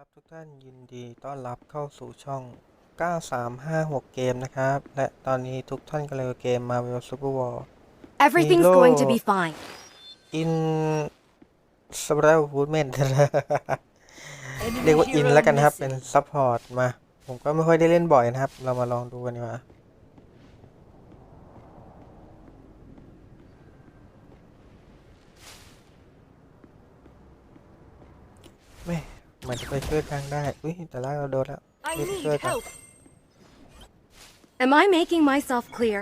ครับทุกท่านยินดีต้อนรับเข้าสู่ช่อง 9356 เกมนะครับ และตอนนี้ทุกท่านกำลังเกม Marvel Super War Everything's Hilo. going to be fine. in s p e r w o o d m a n เรียกว่าอินแล้วกันนะครับ เป็นซัพพอร์ตมา ผมก็ไม่ค่อยได้เล่นบ่อยนะครับ เรามาลองดูกันดีกว่าแม่เหมือนจะไปช่วยกลางได้ อุ้ยแต่ล่างเราโดนแล้ว I Let's need go then. help. Am I making myself clear?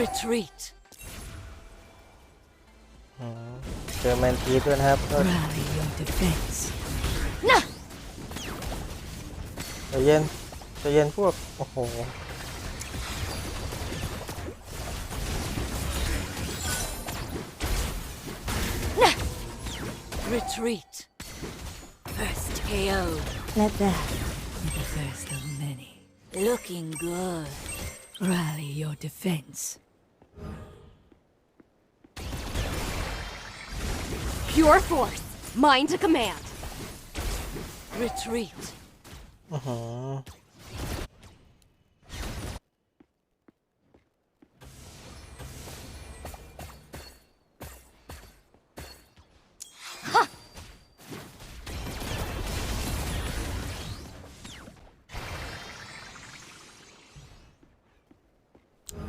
Retreat. อืมเจอแมนทีด้วยนะครับก็ Rally your defense. ใจเย็นใจเย็นพวก โอ้โห Retreat. First KO. Let that be The first of many. Looking good. Rally your defense. Pure force. Mine to command. Retreat. อื้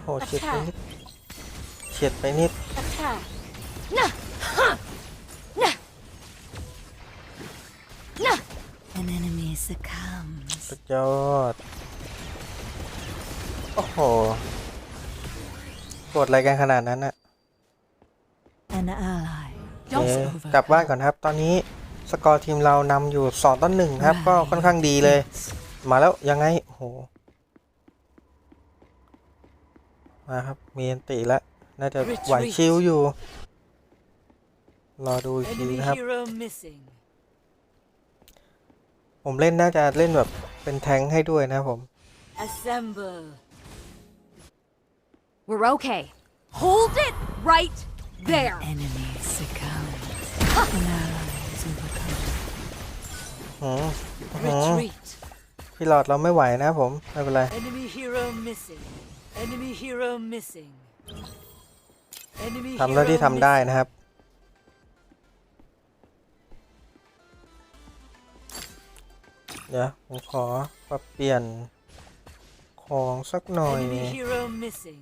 หือโหเฉียดไปนิดเฉียดไปนิด Attack. An enemy succumbs. สุดยอด โอ้โหกดอะไรกันขนาดนั้นอะ An ally. โอเคกลับบ้านก่อนครับ ตอนนี้สกอร์ทีมเรานำอยู่2ต่อ1ครับ ก็ค่อนข้างดีเลย มาแล้วยังไง โอ้โห มาครับ มีอันติแล้วน่าจะไหวชิวอยู่ รอดูอีกที Enemy นะครับ hero missing. ผมเล่นน่าจะเล่นแบบเป็นแทงค์ให้ด้วยนะครับผม Assemble. We're okay. Hold it right there. Enemy succumbs. An ally is overcome. หืมหืม Retreat. พี่หลอดเราไม่ไหวนะครับผม ไม่เป็นไร Enemy hero missing. Enemy hero missing. Enemy ทำเท่าที่ hero ทำได้ missing. นะครับ เดี๋ยวผมขอปรับเปลี่ยนของสักหน่อย Enemy hero missing.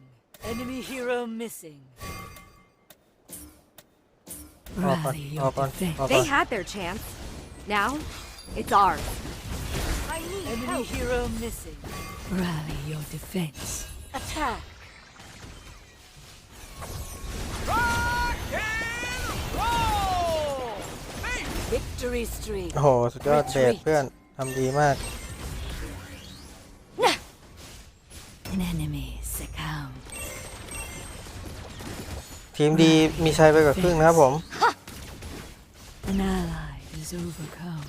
Enemy hero missing. ออกก่อน Rally ออก your ก่อน defense. ออกก่ They อน had their chance. Now, it's ours. I need Enemy hero missing. Rally your defense. Attack. Victory streak. โอ้โห สุดยอดเบสเพื่อนทำดีมาก An enemy succumb. ทีมดีมีชัยไปกว่าครึ่งนะครับผม An ally is overcome.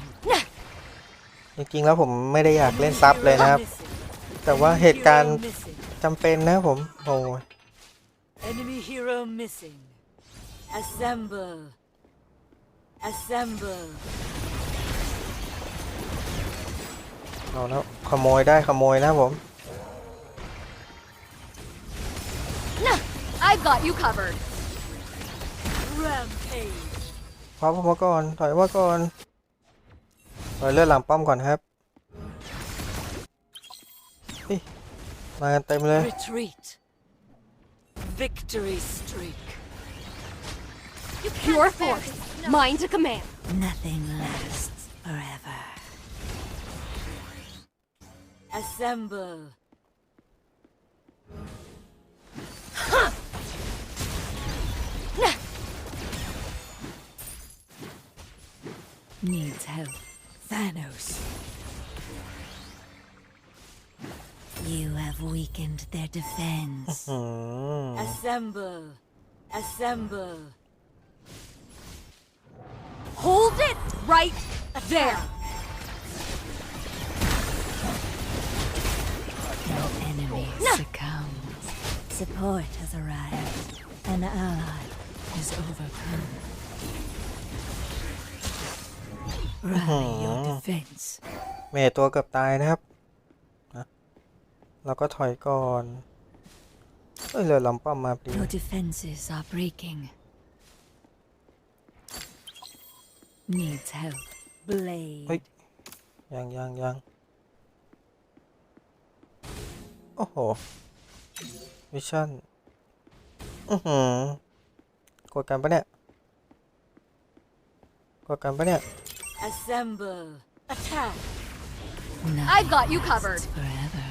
จริงๆแล้วผมไม่ได้อยากเล่นซับเลยนะครับ Missing. แต่ว่าเหตุการณ์ Hero missing. จำเป็นนะครับผม โอ้ย Enemy hero missing. Assemble. Assemble. เอาแล้วขโมยได้ขโมยนะครับผม I've got you covered. Rampage. พร้อมมาก่อนถอยมาก่อนถอยเลือดหลังป้อมก่อนครับ มากันเต็มเลย Retreat. Victory streak. Pure force. Mine to command. Nothing lasts forever. Assemble. Needs help. Thanos. You have weakened their defense. อืม Assemble. Assemble. Hold it right there. An enemy succumbs. Support has arrived. An ally is overcome. Rally your Mhm. defense. เมย์ตัวเกือบตายนะครับนะ เราก็ถอยก่อนเอ้ยเรือลำป้อมมาพอดี Your defenses are breaking. Needs help. Blade. เฮ้ยยังยังยังโอ้โห วิชั่น อือหือกดกันปะเนี่ยกดกันปะเนี่ย Assemble. Attack. I've got you covered. Forever.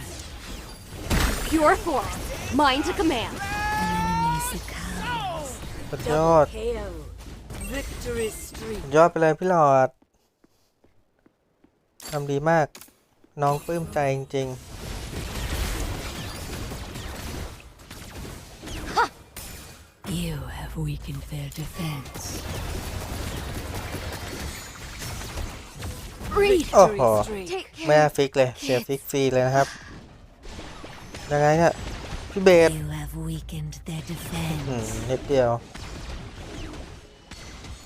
Pure force. Mine to command. An enemy succumbs. สุดยอด KO. Victory streak. สุดยอดไปเลยพี่หลอดทำดีมาก น้องปลื้มใจจริง You have weakened their defense. Breathe. ๆ โอ้โห streak. Take ไม่น่า care. ฟิกเลย เสียฟิกฟรีเลยนะครับ ยังไงเนี่ย พี่เบส You have weakened their อืม defense. นิดเดียว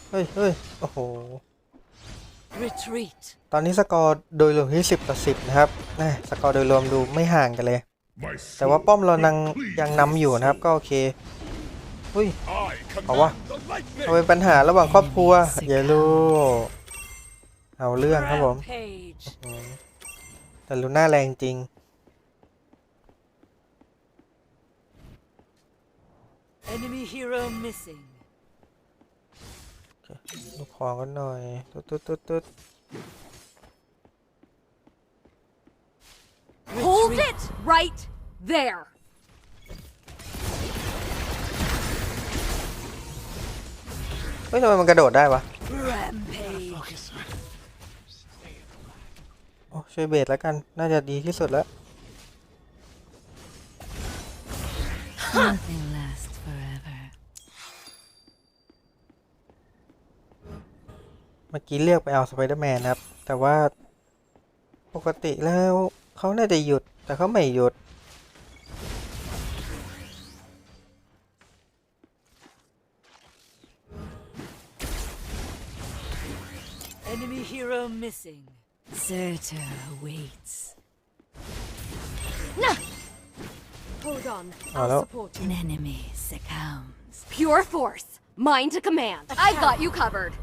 เฮ้ยเฮ้ยโอ้โห Retreat. ตอนนี้สกอร์โดยรวมที่10 ต่อ 10 นะครับแหม่สกอร์โดยรวมดูไม่ห่างกันเลย แต่ว่าป้อมเรานังยังนำอยู่นะครับ ก็โอเคอุ้ยเอาวะเอาเป็นปัญหาระหว่างครอบครัวเยลูเอาเรื่องครับผม Rampage. อืมแต่ลูน่าแรงจริง Enemy hero missing. ลูกของกันหน่อย ตุ๊ดตุ๊ดตุ๊ดตุ๊ด Hold it right there. เฮ้ยทำไมมันกระโดดได้วะ Rampage. โอ้ช่วยเบสแล้วกัน น่าจะดีที่สุดแล้ว Nothing lasts forever. เมื่อกี้เรียกไปเอาสไปเดอร์แมนนะครับ แต่ว่าปกติแล้วเขาน่าจะหยุด แต่เขาไม่หยุด Enemy hero missing. Surtur awaits. Hold on. Hello. I'll support you. An enemy succumbs. Pure force. Mine to command. I've got you covered.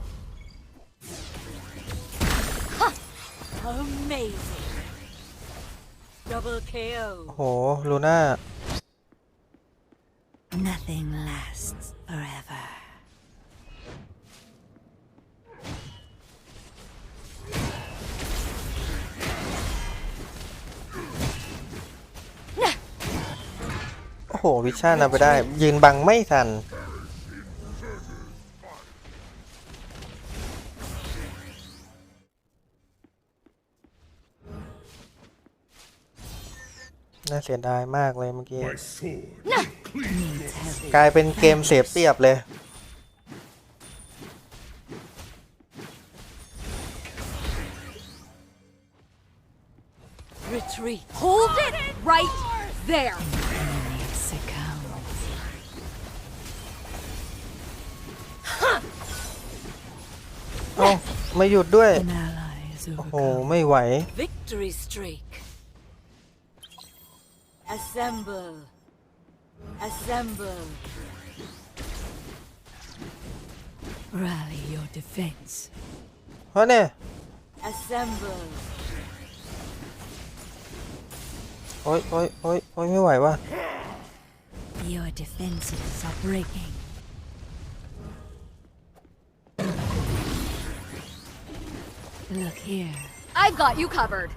Amazing. Double โอ้ KO. โหลูน่า Nothing lasts forever. โอ้โห วิชั่นเอาไปได้ ยืนบังไม่ทันาเสียดายมากเลยเมื่อกี้ My sword Needs help. กลายเป็นเกมเสียเปรียบเลย Retreat. Hold it right there. Enemy succumbs. เอ้าไม่หยุดด้วย An ally is โอ้โห overcome. ไม่ไหว Victory streak. Assemble. Assemble. Rally your defense. เพราะเนี่ย Assemble. โอ๊ยโอ๊ยโอ๊ยโอ๊ยไม่ไหวว่ะ Your defenses are breaking. Look here. I've got you covered.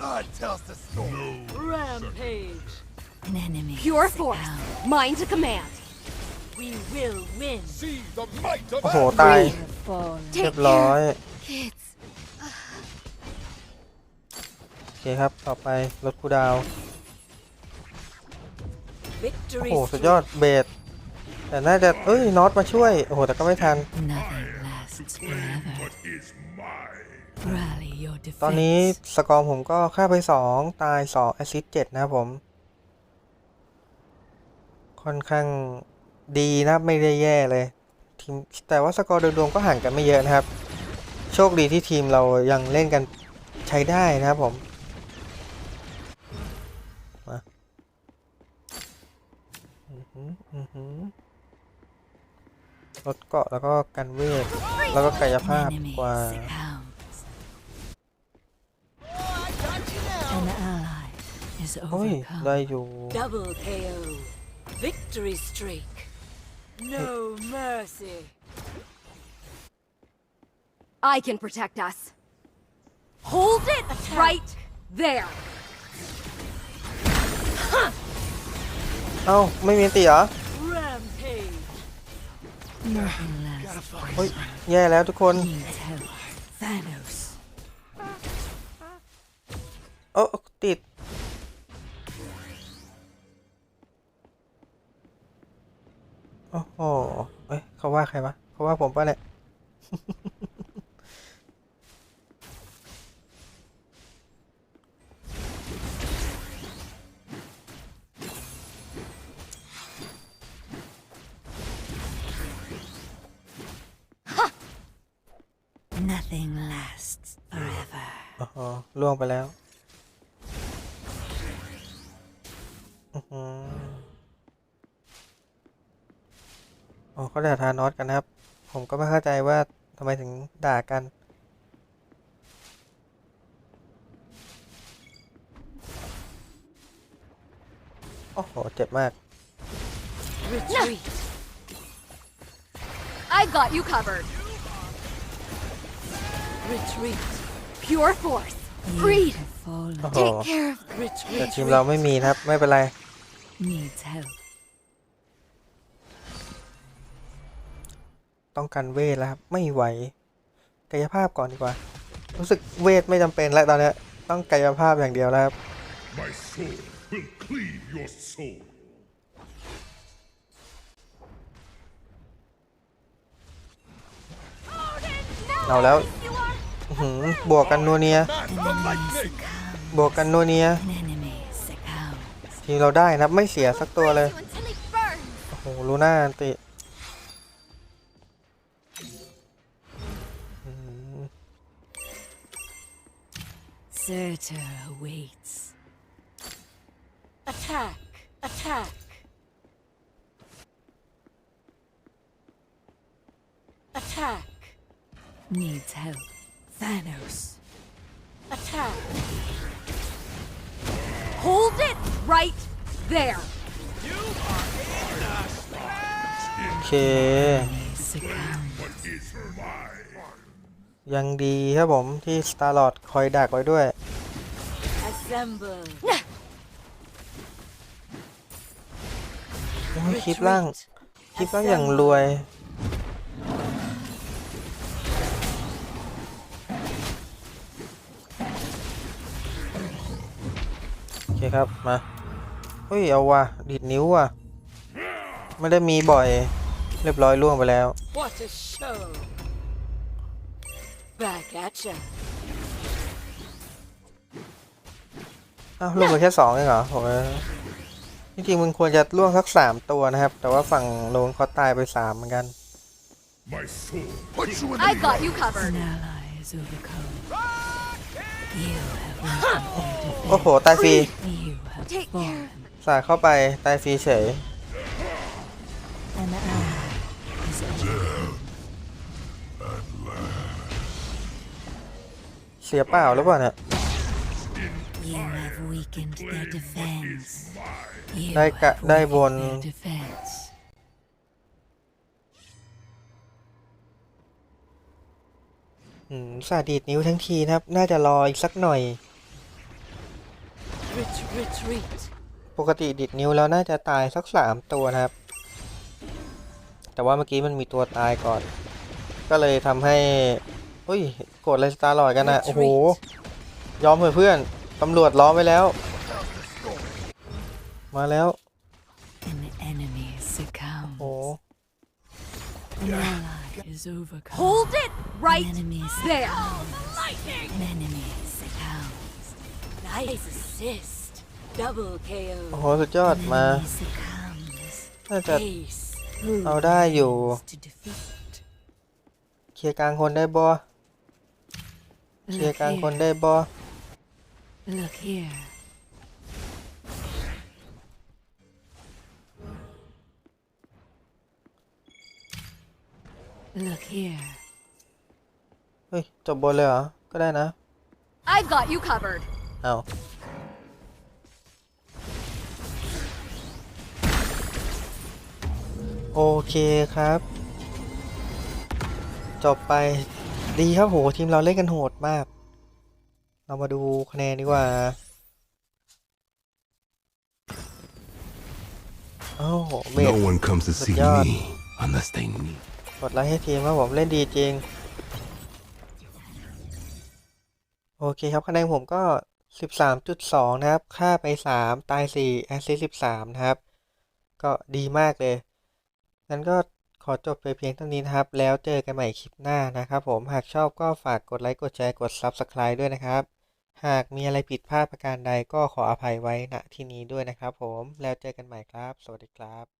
Blood tells the story. Rampage. An enemy. Pure succumbs. force. Mine to command. We will win. See the might of โอ้โห Atlas. ตาย Fall. เรียบร้อย Kids. โอเคครับ ต่อไปลดคูลดาวน์โอ้ Victory โห สุดยอดเบสแต่น่าจะเอ้ยน็อตมาช่วย โอ้โห แต่ก็ไม่ทัน Nothing lasts forever. What is mine? ตอนนี้สกอร์ผมก็ฆ่าไป 2 ตาย 2 แอซิสต์7นะผม ค่อนข้างดีนะไม่ได้แย่เลยทีมแต่ว่าสกอร์โดยรวมก็ห่างกันไม่เยอะนะครับ โชคดีที่ทีมเรายังเล่นกันใช้ได้นะครับผมมาลดเกาะแล้วก็กันเวทแล้วก็กายภาพกว่า is โอ้ย overcome. ได้อยู่ Double KO. Victory streak. No mercy. I can protect us. Hold it right there. เอ้า ไม่มีอันติเหรอ Rampage. Nothing lasts. เฮ้ย แย่แล้วทุกคน Needs help. Thanos. เอ้าติด โอ้โหเอ้ยเขาว่าใครวะเขาว่าผมป่ะเนี่ย Nothing lasts forever. อ๋อล่วงไปแล้ว อ๋อเขาด่าทานอสกันนะครับ ผมก็ไม่เข้าใจว่าทำไมถึงด่ากันโอ้โห เจ็บมาก Retreat. I've got you covered. Retreat. Pure force. You Breed. have fallen. โอ้โห Take care of แต่ Retreat. ทีมเราไม่มีนะครับ ไม่เป็นไร Needs help. ต้องการเวทแล้วครับ ไม่ไหว กายภาพก่อนดีกว่า รู้สึกเวทไม่จำเป็นแล้วตอนเนี้ยต้องกายภาพอย่างเดียวแล้วครับ My sword will cleave your soul. เอาแล้วอื้อหือบวกกันนัวเนีย บวกกันนัวเนีย An enemy succumbs. ทีมเราได้นะครับไม่เสียสักตัวเลย until it burns. โอ้โหลูน่าอันติ Surtur awaits. Attack! Attack! Attack! Needs help. Thanos. Attack! Hold it right there. โอเค Enemy succumb. Is mine. ยังดีครับผมที่สตาร์ลอดคอยดักไว้ด้วย Assemble. โอ้ยคลิปล่าง คลิปล่างอย่างรวย โอเคครับ มาเฮ้ย เอาว่ะดีดนิ้วว่ะ ไม่ได้มีบ่อย เรียบร้อยล่วงไปแล้ว What a show! Back at ya. อ้าวล่วงไปแค่สองเองเหรอโหยจริงๆมึงควรจะล่วงสักสามตัวนะครับ แต่ว่าฝั่งโน้นเขาตายไปสามเหมือนกัน My sword. Put you in I've got you covered. An ally is overcome. You have weakened โอ้โห ตายฟรี their defense. You have Take care. fallen. สาดเข้าไป ตายฟรีเฉย An ally is overcome. เสียเปล่าหรือเปล่าเนี่ย ได้กะ have ได้บน weakened their defense. อืมสาดดีดนิ้วทั้งทีนะครับ น่าจะรออีกสักหน่อย Ret- retreat. ปกติดีดนิ้วแล้วน่าจะตายสักสามตัวนะครับ แต่ว่าเมื่อกี้มันมีตัวตายก่อน ก็เลยทำให้เฮ้ยโกรธอะไรสตาร์ลอยกันนะ โอ้โห ยอมเถอะเพื่อน ตำรวจล้อมไว้แล้ว มาแล้ว An enemy โอ้ succumbs. An ally is overcome. Hold it right An enemy there. succumbs. An enemy succumbs. Nice assist. Double KO. โอ้โหสุดยอด An มา enemy succumbs. น่าจะ Ace. Who เอาได้อยู่ remains to defeat? เคลียร์กลางคนได้บ่เคลียร์ Look กลางคน here. ได้บ่ Look here. Look here. เฮ้ยจบบนเลยเหรอ ก็ได้นะ I've got you covered. เอาโอเคครับ จบไปดีครับโหทีมเราเล่นกันโหดมาก เรามาดูคะแนนดีกว่า โอ้โหเมด No one comes to see God. me unless they need. กดไลค์ให้ทีมครับผมเล่นดีจริง โอเคครับคะแนนผมก็ 13.2 นะครับ ค่าไป 3 ตาย 4 แอสซิส13 นะครับ ก็ดีมากเลยงั้นก็ขอจบไปเพียงเท่านี้นะครับ แล้วเจอกันใหม่คลิปหน้านะครับผมหากชอบก็ฝากกดไลค์ กดแชร์ กด Subscribe ด้วยนะครับ หากมีอะไรผิดพลาดประการใดก็ขออภัยไว้ณที่นี้ด้วยนะครับผม แล้วเจอกันใหม่ครับ สวัสดีครับ